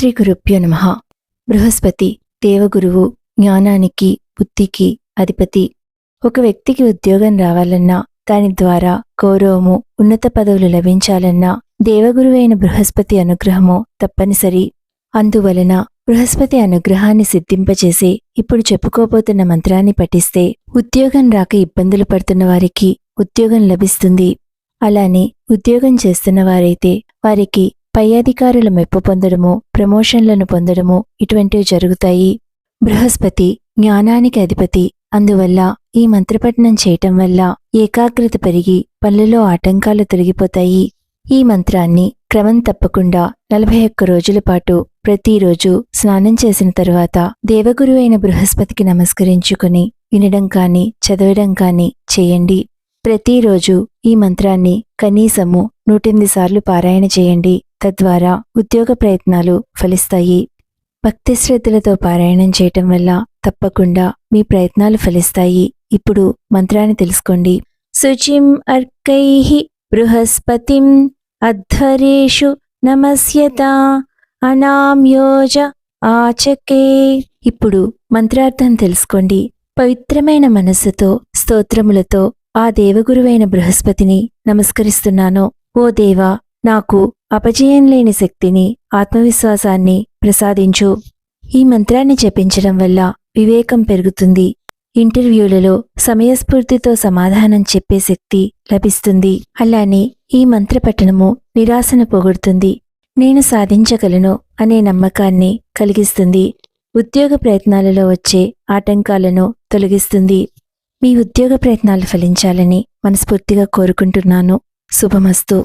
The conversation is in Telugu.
శ్రీ గురుభ్యో నమ. బృహస్పతి దేవగురువు జ్ఞానానికి బుద్ధికి అధిపతి. ఒక వ్యక్తికి ఉద్యోగం రావాలన్నా దాని ద్వారా గౌరవము ఉన్నత పదవులు లభించాలన్నా దేవగురువైన బృహస్పతి అనుగ్రహము తప్పనిసరి. అందువలన బృహస్పతి అనుగ్రహాన్ని సిద్ధింపచేసి ఇప్పుడు చెప్పుకోబోతున్న మంత్రాన్ని పఠిస్తే ఉద్యోగం రాక ఇబ్బందులు పడుతున్న వారికి ఉద్యోగం లభిస్తుంది. అలానే ఉద్యోగం చేస్తున్న వారైతే వారికి పై అధికారుల మెప్పు పొందడము ప్రమోషన్లను పొందడము ఇటువంటివి జరుగుతాయి. బృహస్పతి జ్ఞానానికి అధిపతి. అందువల్ల ఈ మంత్రపఠనం చేయటం వల్ల ఏకాగ్రత పెరిగి పనులలో ఆటంకాలు తొలగిపోతాయి. ఈ మంత్రాన్ని క్రమం తప్పకుండా నలభై ఒక్క రోజుల పాటు ప్రతిరోజు స్నానం చేసిన తరువాత అయిన బృహస్పతికి నమస్కరించుకుని వినడం కాని చదవడం కాని చేయండి. ప్రతిరోజు ఈ మంత్రాన్ని కనీసము నూటెనిమిది సార్లు పారాయణ చేయండి. తద్వారా ఉద్యోగ ప్రయత్నాలు ఫలిస్తాయి. భక్తి శ్రద్ధలతో పారాయణం చేయటం వల్ల తప్పకుండా మీ ప్రయత్నాలు ఫలిస్తాయి. ఇప్పుడు మంత్రాన్ని తెలుసుకోండి. శుచిం అర్కై బృహస్పతిం అధ్వరేషు నమస్యత అనామ్యోజ ఆచకే. ఇప్పుడు మంత్రార్థం తెలుసుకోండి. పవిత్రమైన మనస్సుతో స్తోత్రములతో ఆ దేవగురువైన బృహస్పతిని నమస్కరిస్తున్నాను. ఓ దేవా నాకు అపజయం లేని శక్తిని ఆత్మవిశ్వాసాన్ని ప్రసాదించు. ఈ మంత్రాన్ని జపించడం వల్ల వివేకం పెరుగుతుంది. ఇంటర్వ్యూలలో సమయస్ఫూర్తితో సమాధానం చెప్పే శక్తి లభిస్తుంది. అలానే ఈ మంత్రపఠనము నిరాశను పొగుడుతుంది. నేను సాధించగలను అనే నమ్మకాన్ని కలిగిస్తుంది. ఉద్యోగ ప్రయత్నాలలో వచ్చే ఆటంకాలను తొలగిస్తుంది. మీ ఉద్యోగ ప్రయత్నాలు ఫలించాలని మనస్ఫూర్తిగా కోరుకుంటున్నాను. శుభమస్తు.